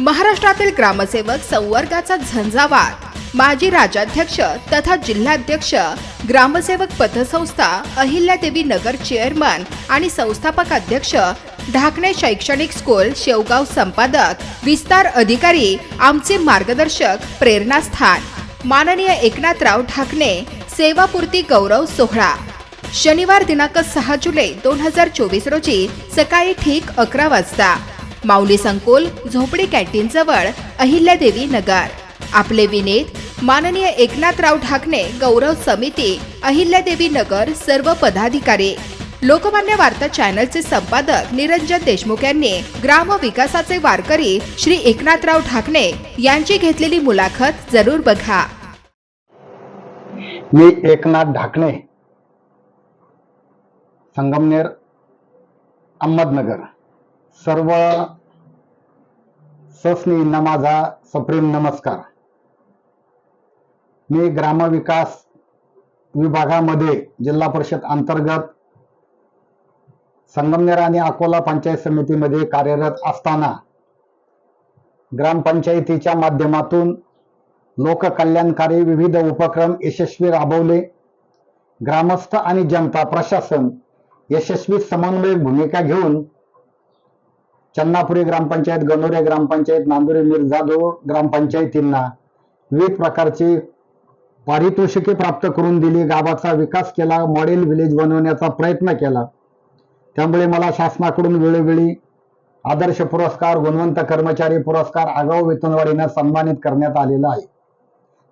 महाराष्ट्रातील ग्रामसेवक संवर्गाचा झंझावात. माजी राज्याध्यक्ष तथा जिल्हाध्यक्ष ग्रामसेवक पतसंस्था अहिल्यादेवी नगर चेअरमन आणि संस्थापक अध्यक्ष ढाकणे शैक्षणिक स्कूल शेवगाव संपादक विस्तार अधिकारी आमचे मार्गदर्शक प्रेरणास्थान. माननीय एकनाथराव ढाकणे सेवापूर्ती गौरव सोहळा. शनिवार दिनांक सहा जुलै दोन हजार चोवीस रोजी सकाळी ठीक अकरा वाजता. माऊली संकुल झोपडी कॅन्टीन जवळ अहिल्यादेवी नगर. आपले विनीत माननीय एकनाथराव ठाकणे गौरव समिती अहिल्यादेवी नगर सर्व पदाधिकारी. लोकमान्य वार्ता चॅनलचे संपादक निरंजन देशमुख यांनी ग्राम विकासाचे वारकरी श्री एकनाथराव ठाकणे यांची घेतलेली मुलाखत जरूर बघा. मी एकनाथ ढाकणे संगमनेर अहमदनगर. सर्व सस्नेहींना माझा सप्रेम नमस्कार. मी ग्रामविकास विभागामध्ये जिल्हा परिषद अंतर्गत संगमनेर आणि अकोला पंचायत समितीमध्ये कार्यरत असताना ग्रामपंचायतीच्या माध्यमातून लोककल्याणकारी विविध उपक्रम यशस्वी राबवले. ग्रामस्थ आणि जनता प्रशासन यशस्वी समन्वय भूमिका घेऊन चन्नापुरी ग्रामपंचायत गणोरे ग्रामपंचायत नांदुरे मिरजादो ग्रामपंचायतींना विविध प्रकारची पारितोषिके प्राप्त करून दिली. गावाचा विकास केला मॉडेल विलेज बनवण्याचा प्रयत्न केला. त्यामुळे मला शासनाकडून वेळोवेळी आदर्श पुरस्कार गुणवंत कर्मचारी पुरस्कार आगाऊ वेतनवाढीनं सन्मानित करण्यात आलेला आहे.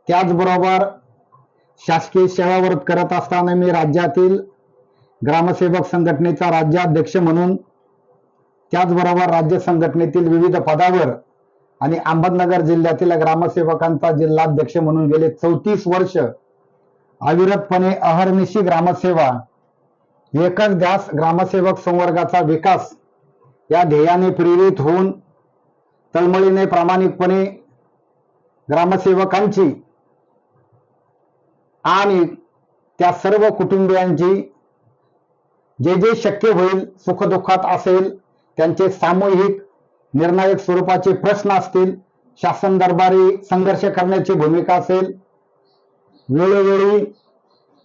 त्याचबरोबर शासकीय सेवाव्रत करत असताना मी राज्यातील ग्रामसेवक संघटनेचा राज्याध्यक्ष म्हणून त्याचबरोबर राज्य संघटनेतील विविध पदावर आणि अहमदनगर जिल्ह्यातील ग्रामसेवकांचा जिल्हाध्यक्ष म्हणून गेले चौतीस वर्ष अविरतपणे अहर्निशी ग्रामसेवा एकच ध्यास ग्रामसेवक संवर्गाचा विकास या ध्येयाने प्रेरित होऊन तळमळीने प्रामाणिकपणे ग्रामसेवकांची आणि त्या सर्व कुटुंबियांची जे जे शक्य होईल सुखदुःखात असेल त्यांचे सामूहिक निर्णायक स्वरूपाचे प्रश्न असतील शासन दरबारी संघर्ष करण्याची भूमिका असेल वेळोवेळी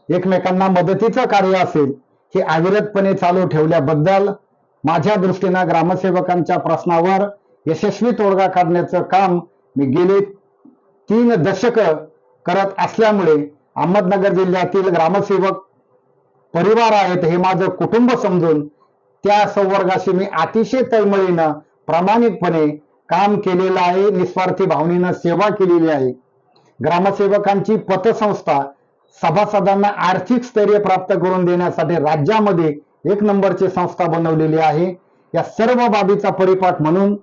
एकमेकांना मदतीचं कार्य असेल हे अविरतपणे चालू ठेवल्याबद्दल माझ्या दृष्टीनं ग्रामसेवकांच्या प्रश्नावर यशस्वी तोडगा काढण्याचं काम मी गेले तीन दशक करत असल्यामुळे अहमदनगर जिल्ह्यातील ग्रामसेवक परिवार आहेत हे माझं कुटुंब समजून त्या संवर्गाशी मी अतिशय तळमळीनं प्रामाणिकपणे काम केलेलं आहे निस्वार्थी भावनेनं सेवा केलेली आहे. ग्रामसेवकांची पतसंस्था सभासदांना आर्थिक स्थैर्य प्राप्त करून देण्यासाठी राज्यामध्ये एक नंबरची संस्था बनवलेली आहे. या सर्व बाबीचा परिपाठ म्हणून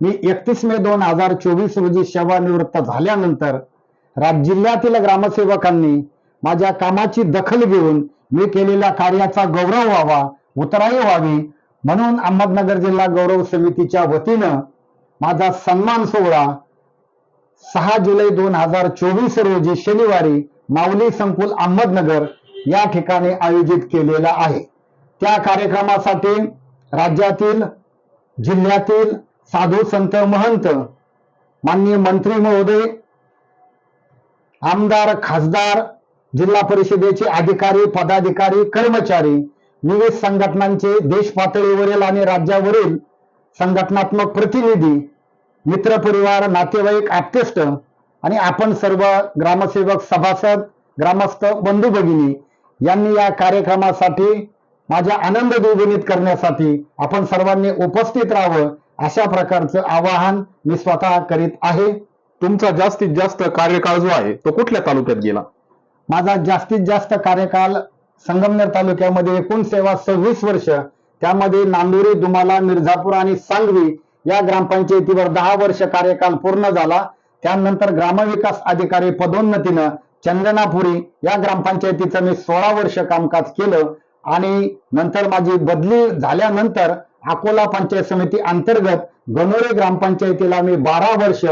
मी एकतीस मे दोन हजार चोवीस रोजी सेवानिवृत्त झाल्यानंतर राज जिल्ह्यातील ग्रामसेवकांनी माझ्या कामाची दखल घेऊन मी केलेल्या कार्याचा गौरव व्हावा उतराई व्हावी. म्हणून अहमदनगर जिल्हा गौरव समितीच्या वतीनं माझा सन्मान सोहळा सहा जुलै दोन हजार चोवीस रोजी शनिवारी माऊली संकुल अहमदनगर या ठिकाणी आयोजित केलेला आहे. त्या कार्यक्रमासाठी राज्यातील जिल्ह्यातील साधू संत महंत माननीय मंत्री महोदय आमदार खासदार जिल्हा परिषदेचे अधिकारी पदाधिकारी कर्मचारी विविध संघटनांचे देश पातळीवरील आणि राज्यावरील संघटनात्मक प्रतिनिधी मित्रपरिवार नातेवाईक आप्तेष्ट आणि आपण सर्व ग्रामसेवक सभासद ग्रामस्थ बंधू भगिनी यांनी या कार्यक्रमासाठी माझा आनंद द्विगुणित करण्यासाठी आपण सर्वांनी उपस्थित राहावं अशा प्रकारचं आवाहन मी स्वतः करीत आहे. तुमचा जास्तीत जास्त कार्यकाळ जो आहे तो कुठल्या तालुक्यात गेला? माझा जास्तीत जास्त कार्यकाल संगमनेर तालुक्यामध्ये एकूण सेवा सव्वीस वर्ष त्यामध्ये नांदुरी दुमाला मिर्झापूर आणि सांगवी या ग्रामपंचायतीवर दहा वर्ष कार्यकाल पूर्ण झाला. त्यानंतर ग्रामविकास अधिकारी पदोन्नतीनं चंदनापुरी या ग्रामपंचायतीचं मी सोळा वर्ष कामकाज केलं आणि नंतर माझी बदली झाल्यानंतर अकोला पंचायत समिती अंतर्गत गणोरे ग्रामपंचायतीला मी बारा वर्ष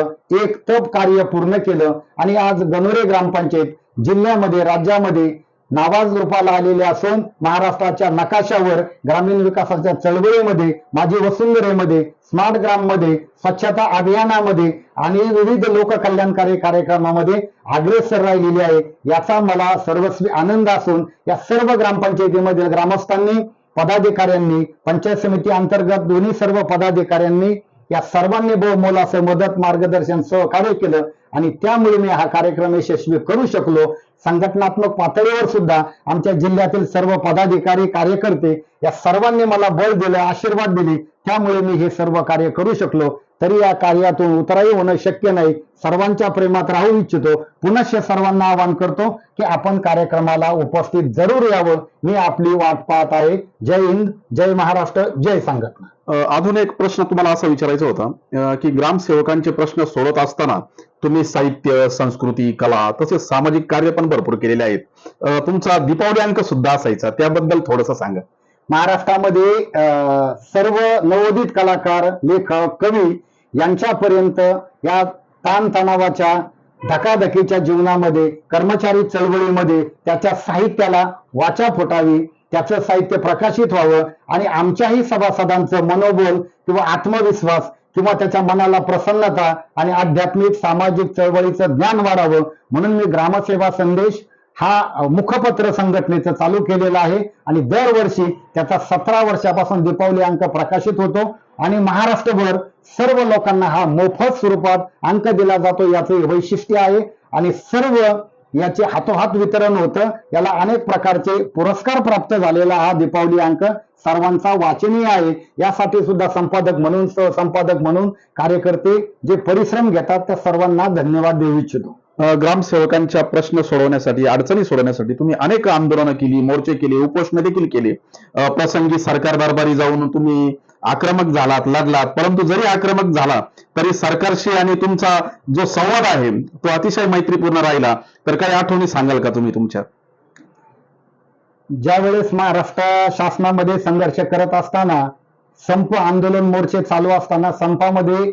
एक तप कार्य पूर्ण केलं. आणि आज गणोरे ग्रामपंचायत जिल्ह्यामध्ये राज्यामध्ये नावाज रूपाला आलेले असून महाराष्ट्राच्या नकाशावर ग्रामीण विकासाच्या चळवळीमध्ये माझी वसुंधरेमध्ये स्मार्ट ग्राममध्ये स्वच्छता अभियानामध्ये आणि विविध लोककल्याणकारी कार्यक्रमामध्ये अग्रेसर राहिलेली आहे. याचा मला सर्वस्वी आनंद असून या सर्व ग्रामपंचायतीमधील ग्रामस्थांनी पदाधिकाऱ्यांनी पंचायत समिती अंतर्गत दोन्ही सर्व पदाधिकाऱ्यांनी या सर्वांनी बहुमोलाचं मदत मार्गदर्शन सहकार्य केलं. आणि त्यामुळे मी हा कार्यक्रम यशस्वी करू शकलो. संघटनात्मक पातळीवर सुद्धा आमच्या जिल्ह्यातील सर्व पदाधिकारी कार्यकर्ते या सर्वांनी मला बळ दिलं आशीर्वाद दिले. त्यामुळे मी हे सर्व कार्य करू शकलो. तरी या कार्यातून उतराई होणं शक्य नाही. सर्वांच्या प्रेमात राहू इच्छितो. पुनश्च सर्वांना आवाहन करतो की आपण कार्यक्रमाला उपस्थित जरूर यावं. मी आपली वाट पाहत आहे. जय हिंद जय महाराष्ट्र जय संघटना. अजून एक प्रश्न तुम्हाला असा विचारायचा होता की ग्रामसेवकांचे प्रश्न सोडत असताना तुम्ही साहित्य संस्कृती कला तसेच सामाजिक कार्य पण भरपूर केलेले आहेत. तुमचा दीपावली अंक सुद्धा असायचा. त्याबद्दल थोडस सांगा. महाराष्ट्रामध्ये सर्व नवोदित कलाकार लेखक कवी यांच्यापर्यंत या ताणतणावाच्या धकाधकीच्या जीवनामध्ये कर्मचारी चळवळीमध्ये त्याच्या साहित्याला वाचा फुटावी त्याचं साहित्य प्रकाशित व्हावं आणि आमच्याही सभासदांचं मनोबल किंवा आत्मविश्वास किंवा त्याच्या मनाला प्रसन्नता आणि आध्यात्मिक सामाजिक चळवळीचं ज्ञान वाढावं म्हणून मी ग्रामसेवा संदेश हा मुखपत्र संघटनेचं चालू केलेला आहे. आणि दरवर्षी त्याचा सतरा वर्षापासून दीपावली अंक प्रकाशित होतो. आणि महाराष्ट्रभर सर्व लोकांना हा मोफत स्वरूपात अंक दिला जातो याचे वैशिष्ट्य आहे. आणि सर्व याचे हातोहात वितरण होतं. याला अनेक प्रकारचे पुरस्कार प्राप्त झालेला हा दीपावली अंक सर्वांचा वाचनीय आहे. यासाठी सुद्धा संपादक म्हणून संपादक म्हणून कार्यकर्ते जे परिश्रम घेतात त्या सर्वांना धन्यवाद देऊ इच्छितो. ग्रामसेवकांच्या प्रश्न सोडवण्यासाठी अडचणी सोडवण्यासाठी तुम्ही अनेक आंदोलनं केली मोर्चे केले उपोषण देखील केले. प्रसंगी सरकार दरबारी जाऊन तुम्ही आक्रमक झालात लढलात. परंतु जरी आक्रमक झाला तरी सरकारशी आणि तुमचा जो संवाद आहे तो अतिशय मैत्रीपूर्ण राहिला. तर काही आठवणी सांगाल का तुम्ही तुमच्या? ज्या वेळेस महाराष्ट्र शासनामध्ये संघर्ष करत असताना संप आंदोलन मोर्चे चालू असताना संपामध्ये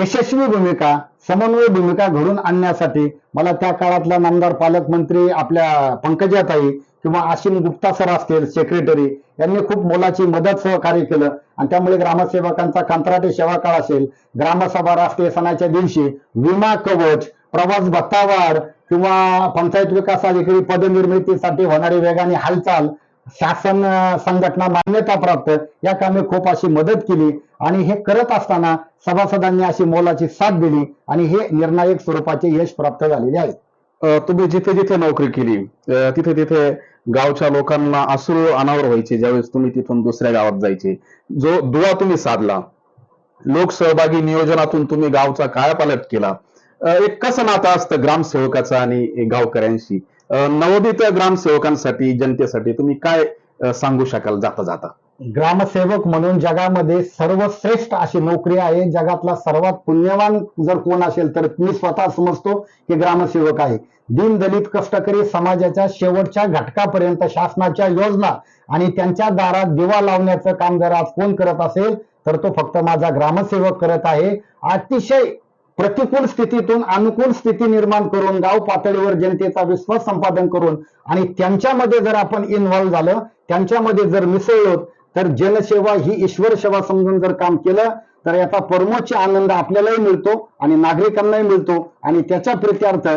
यशस्वी भूमिका समन्वय भूमिका घडून आणण्यासाठी मला त्या काळातला नामदार पालकमंत्री आपल्या पंकजाताई किंवा आशिम गुप्ता सर असतील सेक्रेटरी यांनी खूप मोलाची मदत सहकार्य केलं. आणि त्यामुळे ग्रामसेवकांचा कंत्राटी सेवा काळ असेल ग्रामसभा राष्ट्रीय सणाच्या दिवशी विमा कवच प्रवास भत्तावाढ किंवा पंचायत विकास अधिकारी पदनिर्मितीसाठी होणारी वेगाने हालचाल शासन संघटना मान्यता प्राप्त या कामी खूप अशी मदत केली आणि हे करत असताना सभासदांनी अशी मोलाची साथ दिली आणि हे निर्णायक स्वरूपाचे यश प्राप्त झालेले आहे. तुम्ही जिथे जिथे नोकरी केली तिथे तिथे गावच्या लोकांना अश्रू अनावर व्हायचे ज्यावेळेस तुम्ही तिथून दुसऱ्या गावात जायचे. जो दुवा तुम्ही साधला लोकसहभागी नियोजनातून तुम्ही गावचा कायापालट केला. एक कसं नातं असतं ग्रामसेवकाचं आणि गावकऱ्यांशी? नवोदित ग्रामसेवकांसाठी जनतेसाठी तुम्ही काय सांगू शकाल जाता जाता? ग्रामसेवक म्हणून जगामध्ये सर्वश्रेष्ठ अशी नोकरी आहे जगातला सर्वात पुण्यवान जर कोण असेल तर मी स्वतः समजतो की ग्रामसेवक आहे. दीन दलित कष्टकरी समाजाच्या शेवटच्या घटकापर्यंत शासनाच्या योजना आणि त्यांच्या दारात दिवा लावण्याचं काम जर आज कोण करत असेल तर तो फक्त माझा ग्रामसेवक करत आहे. अतिशय प्रतिकूल स्थितीतून अनुकूल स्थिती निर्माण करून गाव पातळीवर जनतेचा विश्वास संपादन करून आणि त्यांच्यामध्ये जर आपण इन्व्हॉल्व्ह झालं त्यांच्यामध्ये जर मिसळलो तर जनसेवा ही ईश्वर सेवा समजून जर काम केलं तर याचा परमोच्च आनंद आपल्यालाही मिळतो आणि नागरिकांनाही मिळतो. आणि त्याच्या प्रित्यार्थ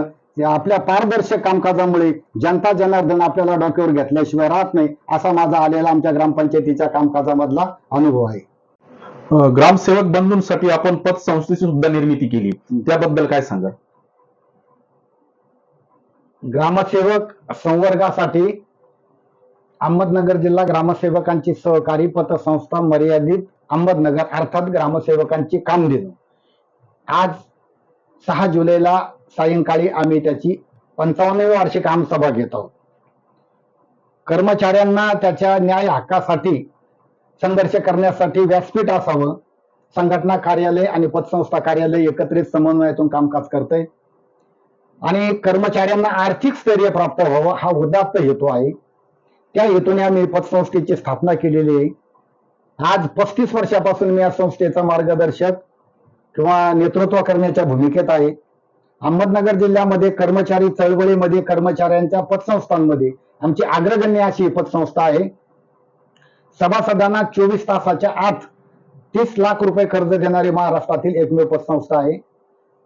आपल्या पारदर्शक कामकाजामुळे जनता जनार्दन आपल्याला डोक्यावर घेतल्याशिवाय राहत नाही असा माझा आलेला आमच्या ग्रामपंचायतीच्या कामकाजामधला अनुभव आहे. ग्रामसेवक बंधूंसाठी आपण पतसंस्थेची सुद्धा निर्मिती केली. त्याबद्दल काय सांगा ग्रामसेवक संवर्गासाठी अहमदनगर जिल्हा ग्रामसेवकांची सहकारी पतसंस्था मर्यादित अहमदनगर अर्थात ग्रामसेवकांची कामधेनू. आज सहा जुलैला सायंकाळी आम्ही त्याची पंचावन्नवी वार्षिक आमसभा घेत आहोत. कर्मचाऱ्यांना त्याच्या न्याय हक्कासाठी संघर्ष करण्यासाठी व्यासपीठ असावं. संघटना कार्यालय आणि पतसंस्था कार्यालय एकत्रित समन्वयातून कामकाज करते आणि कर्मचाऱ्यांना आर्थिक स्थैर्य प्राप्त व्हावं हा उदात्त हेतू आहे. त्या हेतूने आम्ही पतसंस्थेची स्थापना केलेली आहे. आज पस्तीस वर्षापासून मी या संस्थेचा मार्गदर्शक किंवा नेतृत्व करण्याच्या भूमिकेत आहे. अहमदनगर जिल्ह्यामध्ये कर्मचारी चळवळीमध्ये कर्मचाऱ्यांच्या पतसंस्थांमध्ये आमची अग्रगण्य अशी पतसंस्था आहे. सभासदांना चोवीस तासाच्या आत तीस लाख रुपये कर्ज देणारी महाराष्ट्रातील एकमेव पतसंस्था आहे.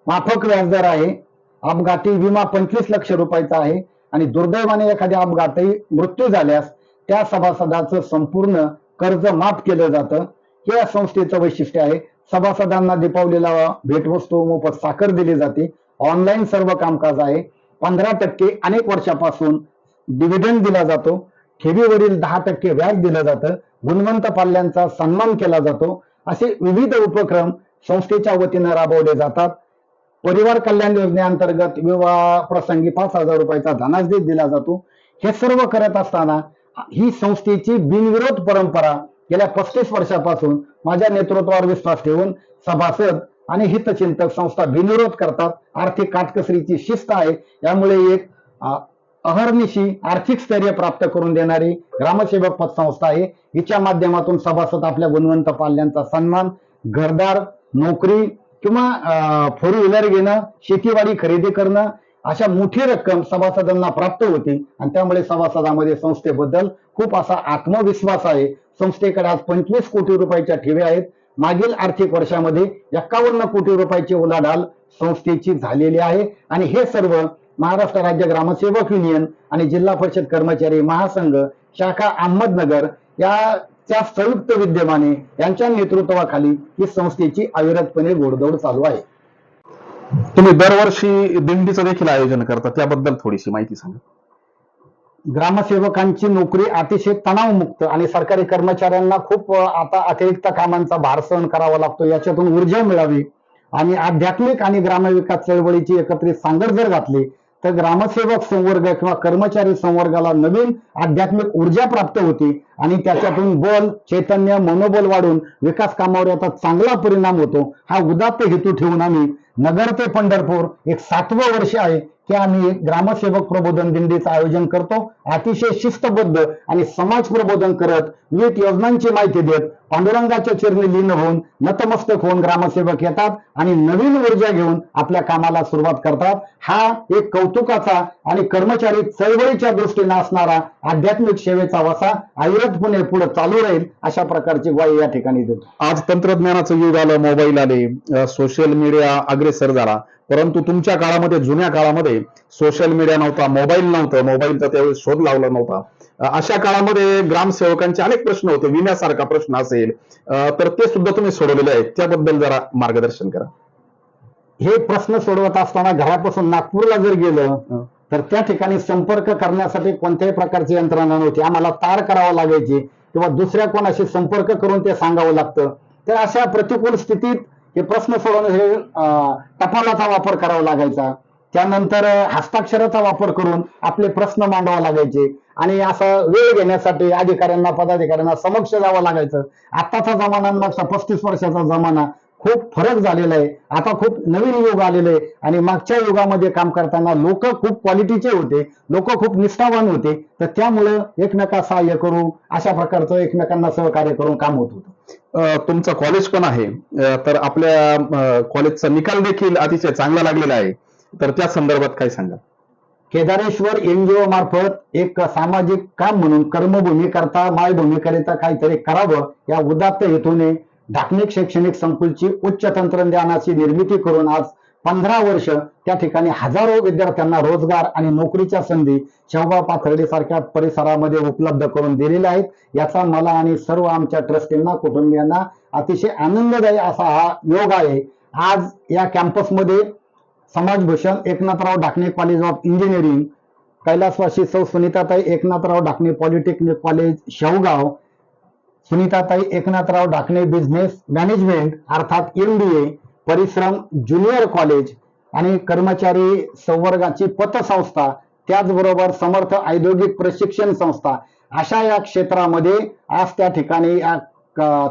माफक व्याजदर आहे. अपघाती विमा पंचवीस लक्ष रुपयाचा आहे. आणि दुर्दैवाने एखाद्या अपघातही मृत्यू झाल्यास त्या सभासदाचं संपूर्ण कर्ज माफ केलं जातं. हे या संस्थेचं वैशिष्ट्य आहे. सभासदांना दीपावलीला भेटवस्तू मोफत साखर दिली जाते. ऑनलाईन सर्व कामकाज आहे. पंधरा टक्के अनेक वर्षापासून डिव्हिडंड दिला जातो. ठेवीवरील दहा टक्के व्याज दिलं जातं गुणवंत पाल्यांचा सन्मान केला जातो असे विविध उपक्रम संस्थेच्या वतीनं राबवले जातात. परिवार कल्याण योजनेअंतर्गत विवाह प्रसंगी पाच हजार रुपयाचा धनादेश दिला जातो. हे सर्व करत असताना ही संस्थेची बिनविरोध परंपरा गेल्या पस्तीस वर्षापासून माझ्या नेतृत्वावर विश्वास ठेवून सभासद आणि हितचिंतक संस्था बिनविरोध करतात. आर्थिक काटकसरीची शिस्त आहे. यामुळे एक अहर्निशी आर्थिक स्थैर्य प्राप्त करून देणारी ग्रामसेवक पतसंस्था आहे. हिच्या माध्यमातून सभासद आपल्या गुणवंत पाल्यांचा सन्मान घरदार नोकरी किंवा फोर व्हीलर घेणं शेतीवाडी खरेदी करणं अशा मोठी रक्कम सभासदांना प्राप्त होते आणि त्यामुळे सभासदामध्ये संस्थेबद्दल खूप असा आत्मविश्वास आहे. संस्थेकडे आज पंचवीस कोटी रुपयाच्या ठेवी आहेत. मागील आर्थिक वर्षामध्ये एक्कावन्न कोटी रुपयाची उलाढाल संस्थेची झालेली आहे. आणि हे सर्व महाराष्ट्र राज्य ग्रामसेवक युनियन आणि जिल्हा परिषद कर्मचारी महासंघ शाखा अहमदनगर या त्या संयुक्त विद्यमाने यांच्या नेतृत्वाखाली ही संस्थेची अविरतपणे घोडदौड चालू आहे. तुम्ही दरवर्षी दिंडीचं देखील आयोजन करता त्याबद्दल थोडीशी माहिती सांगा. ग्रामसेवकांची नोकरी अतिशय तणावमुक्त आणि सरकारी कर्मचाऱ्यांना खूप आता अतिरिक्त कामांचा भार सहन करावा लागतो याच्यातून ऊर्जा मिळावी आणि आध्यात्मिक आणि ग्रामविकास चळवळीची एकत्रित सांगड जर घातली तर ग्रामसेवक संवर्ग किंवा कर्मचारी संवर्गाला नवीन आध्यात्मिक ऊर्जा प्राप्त होती आणि त्याच्यातून बल चैतन्य मनोबल वाढून विकास कामावर याचा चांगला परिणाम होतो. हा उदात्त हेतू ठेवून आम्ही नगर ते पंढरपूर एक सातवं वर्ष आहे. की आम्ही ग्रामसेवक प्रबोधन दिंडीचं आयोजन करतो. अतिशय शिस्तबद्ध आणि समाज प्रबोधन करत विविध योजनांची माहिती देत पांडुरंगाच्या चिरणी लीन होऊन नतमस्तक होऊन ग्रामसेवक येतात आणि नवीन ऊर्जा घेऊन आपल्या कामाला सुरुवात करतात. हा एक कौतुकाचा आणि कर्मचारी चळवळीच्या दृष्टीने असणारा आध्यात्मिक सेवेचा वसा अविरतपणे पुढे चालू राहील अशा प्रकारची ग्वाही या ठिकाणी देतो. आज तंत्रज्ञानाचं युग आलं मोबाईल आले सोशल मीडिया अग्रेसर झाला. परंतु तुमच्या काळामध्ये जुन्या काळामध्ये सोशल मीडिया नव्हता मोबाईल नव्हतं मोबाईलचा त्यावेळेस शोध लावला नव्हता. अशा काळामध्ये ग्रामसेवकांचे अनेक प्रश्न होते विम्यासारखा प्रश्न असेल तर ते सुद्धा तुम्ही सोडवलेले आहेत. त्याबद्दल जरा मार्गदर्शन करा. हे प्रश्न सोडवत असताना घरापासून नागपूरला जर गेलं तर त्या ठिकाणी संपर्क करण्यासाठी कोणत्याही प्रकारची यंत्रणा नव्हती. आम्हाला तार करावं लागायची किंवा दुसऱ्या कोणाशी संपर्क करून ते सांगावं लागतं. तर अशा प्रतिकूल स्थितीत हे प्रश्न सोडवण्यासाठी टपालाचा वापर करावा लागायचा. त्यानंतर हस्ताक्षराचा वापर करून आपले प्रश्न मांडावा लागायचे. आणि असा वेळ घेण्यासाठी अधिकाऱ्यांना पदाधिकाऱ्यांना समक्ष जावं लागायचं. आताचा जमाना मागचा पस्तीस वर्षाचा जमाना खूप फरक झालेला आहे. आता खूप नवीन युग आलेलं आहे. आणि मागच्या युगामध्ये काम करताना लोक खूप क्वालिटीचे होते. लोक खूप निष्ठावान होते. तर त्यामुळं एकमेका सहाय्य करू अशा प्रकारचं एकमेकांना सहकार्य करून काम होत होतं. तुमचं कॉलेज पण आहे. तर आपल्या कॉलेजचा निकाल देखील अतिशय चांगला लागलेला आहे. तर त्या संदर्भात काय सांगा केदारेश्वर एनजीओ मार्फत एक सामाजिक काम म्हणून कर्मभूमी करता मायभूमी करिता काहीतरी करावं या उदात्त हेतूने ढाकणिक शैक्षणिक संकुलची उच्च तंत्रज्ञानाची निर्मिती करून आज पंधरा वर्ष त्या ठिकाणी हजारो विद्यार्थ्यांना रोजगार आणि नोकरीच्या संधी शेवगाव पाथर्डी सारख्या परिसरामध्ये उपलब्ध करून दिलेल्या आहेत. याचा मला आणि सर्व आमच्या ट्रस्टींना कुटुंबियांना अतिशय आनंददायी असा हा योग आहे. आज या कॅम्पसमध्ये समाजभूषण Eknathrao Dhakane college of engineering कैलासवासी सौ Sunitatai Eknathrao Dhakane polytechnic college Shevgaon Sunitatai Eknathrao Dhakane business management अर्थात एमबीए परिश्रम ज्युनियर कॉलेज आणि कर्मचारी संवर्गाची पतसंस्था त्याचबरोबर समर्थ औद्योगिक प्रशिक्षण संस्था. अशा या क्षेत्रामध्ये आज त्या ठिकाणी या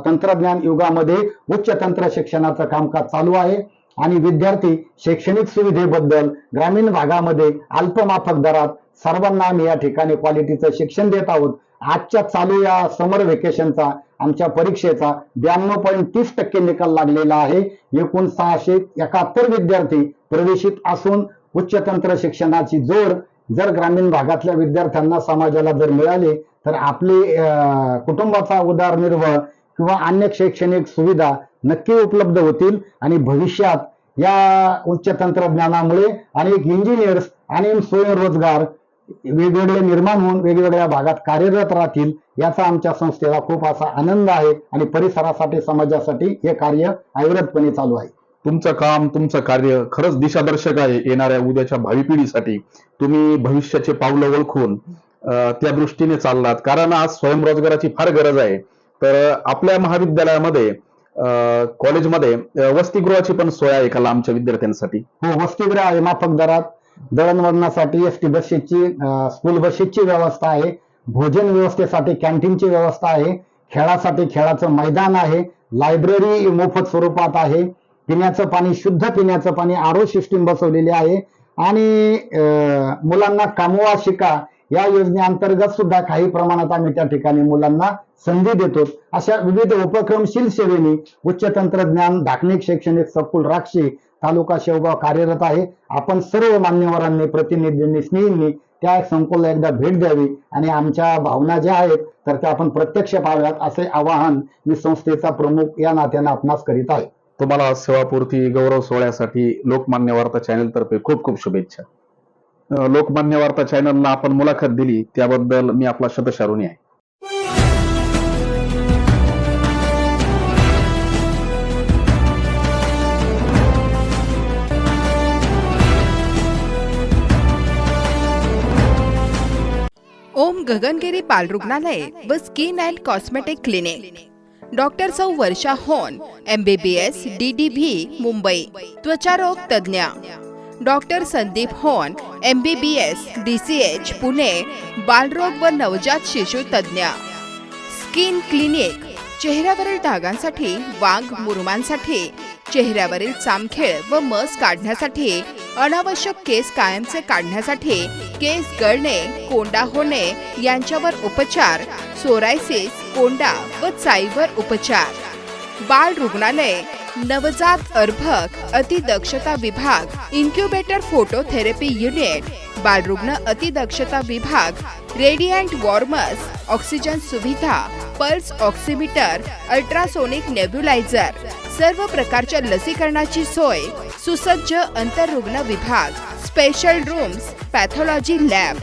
तंत्रज्ञान युगामध्ये उच्च तंत्र शिक्षणाचं कामकाज चालू आहे. आणि विद्यार्थी शैक्षणिक सुविधेबद्दल ग्रामीण भागामध्ये अल्पमाफक दरात सर्वांना आम्ही या ठिकाणी क्वालिटीचं शिक्षण देत आहोत. आजच्या चालू या समर व्हेकेशनचा आमच्या परीक्षेचा ब्याण्णव पॉईंट तीस टक्के निकाल लागलेला आहे. एकूण सहाशे एकाहत्तर विद्यार्थी प्रवेशित असून उच्च तंत्र शिक्षणाची जोड जर ग्रामीण भागातल्या विद्यार्थ्यांना समाजाला जर मिळाली तर आपली अं, कुटुंबाचा उदारनिर्वाह किंवा अन्य शैक्षणिक सुविधा नक्की उपलब्ध होतील आणि भविष्यात या उच्च तंत्रज्ञानामुळे अनेक इंजिनियर्स आणि स्वयंरोजगार वेगवेगळे निर्माण होऊन वेगवेगळ्या भागात कार्यरत राहतील याचा आमच्या संस्थेला खूप असा आनंद आहे आणि परिसरासाठी समाजासाठी हे कार्य अविरतपणे चालू आहे. तुमचं काम तुमचं कार्य खरंच दिशादर्शक आहे येणाऱ्या उद्याच्या भावी पिढीसाठी. तुम्ही भविष्याचे पावलं ओळखून त्या दृष्टीने चाललात. कारण आज स्वयंरोजगाराची फार गरज आहे. तर आपल्या महाविद्यालयामध्ये कॉलेजमध्ये वसतिगृहाची पण सोय आहे का लांबच्या विद्यार्थ्यांसाठी? हो वसतिगृह आहे माफक दरात. दळणवळणासाठी एस टी बसेसची स्कूल बसेसची व्यवस्था आहे. भोजन व्यवस्थेसाठी कॅन्टीनची व्यवस्था आहे. खेळासाठी खेळाचं मैदान आहे. लायब्ररी मोफत स्वरूपात आहे. पिण्याचं पाणी शुद्ध पिण्याचं पाणी आरो सिस्टीम बसवलेली आहे. आणि अं, मुलांना कामवा शिका या योजनेअंतर्गत सुद्धा काही प्रमाणात आम्ही त्या ठिकाणी मुलांना संधी देतो. अशा विविध उपक्रमशील सेवेने उच्च तंत्रज्ञान धाकणिक शैक्षणिक सखोल राक्षी तालुका शेवगाव कार्यरत आहे. आपण सर्व मान्यवरांनी प्रतिनिधींनी स्नेहींनी त्या संकुलला एकदा भेट द्यावी आणि आमच्या भावना ज्या आहेत तर त्या आपण प्रत्यक्ष पाहाव्यात असे आवाहन मी संस्थेचा प्रमुख या नात्याने आपणास करीत आहे. तुम्हाला सेवापूर्ती गौरव सोहळ्यासाठी लोकमान्य वार्ता चॅनल तर्फे खूप खूप शुभेच्छा. लोकमान्य वार्ता चॅनलला आपण मुलाखत दिली त्याबद्दल मी आपला शतशारुणी आहे. गगनगिरी बाल रुग्णालय व skin and cosmetic clinic. Doctor सौ Varsha Hon M B B S D D V Mumbai त्वचारोग तज्ज्ञ. Doctor Sandeep Hon M B B S D C H Pune बालरोग व नवजात शिशु तज्ज्ञ. स्किन क्लिनिक चेहऱ्यावरील डागांसाठी वाघ मुरुमांसाठी चेहऱ्यावरील चामखेळ व मस काढण्यासाठी अनावश्यक केस कायमचे काढण्यासाठी केस गळणे कोंडा होणे यांच्यावर उपचार सोरायसिस कोंडा व चाईवर उपचार. बाल रुग्णालय नवजात अर्भक अतिदक्षता विभाग इन्क्युबेटर फोटो थेरपी युनिट बालरुग्ण अतिदक्षता विभाग रेडियंट वॉर्मर्स ऑक्सिजन सुविधा पल्स ऑक्सिमीटर अल्ट्रासोनिक नेब्युलायझर सर्व प्रकारच्या लसीकरणाची सोय सुसज्ज अंतरुग्ण विभाग स्पेशल रूम्स पॅथॉलॉजी लॅब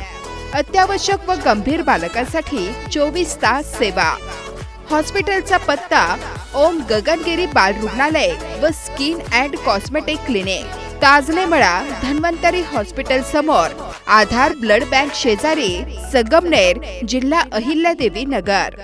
अत्यावश्यक व गंभीर बालकांसाठी चोवीस तास सेवा. हॉस्पिटलचा पत्ता ओम गगनगिरी बाल रुग्णालय व skin and cosmetic clinic. Tajlemala Dhanvantari hospital समोर आधार ब्लड बँक शेजारी संगमनेर जिल्हा अहिल्यादेवी नगर.